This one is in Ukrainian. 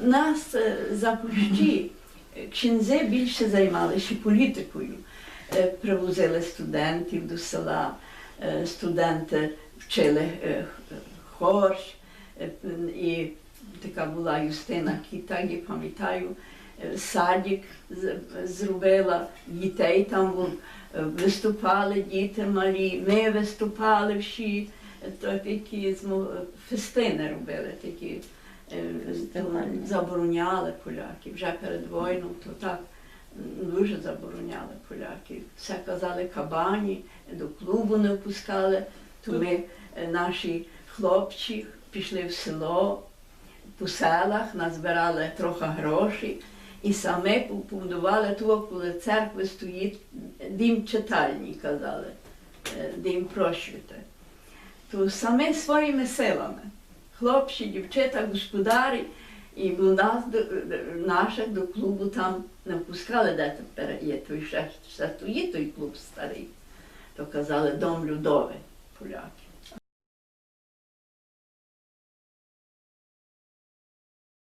Нас е, запущі кшінзи більше займалися політикою. Е, Привозили студентів до села, е, студенти вчили хорш, е, і така була Юстина Кіта, я пам'ятаю, садик зробила, дітей там був, виступали діти малі, ми виступали всі, то такі фестини робили, такі. Забороняли поляки. Вже перед війною то так дуже забороняли поляки. Все казали кабані, до клубу не впускали. То ми, е, наші хлопці, пішли в село, по селах, назбирали трохи грошей і самі побудували ту, коли церкви стоїть, дім читальні, казали, е, дім прощуйте. То самі своїми силами. Хлопці, дівчата, господарі, і у нас до, наших до клубу там не пускали, де тепер є той ще, ще стоїть той клуб старий. То казали дом Людови, поляки.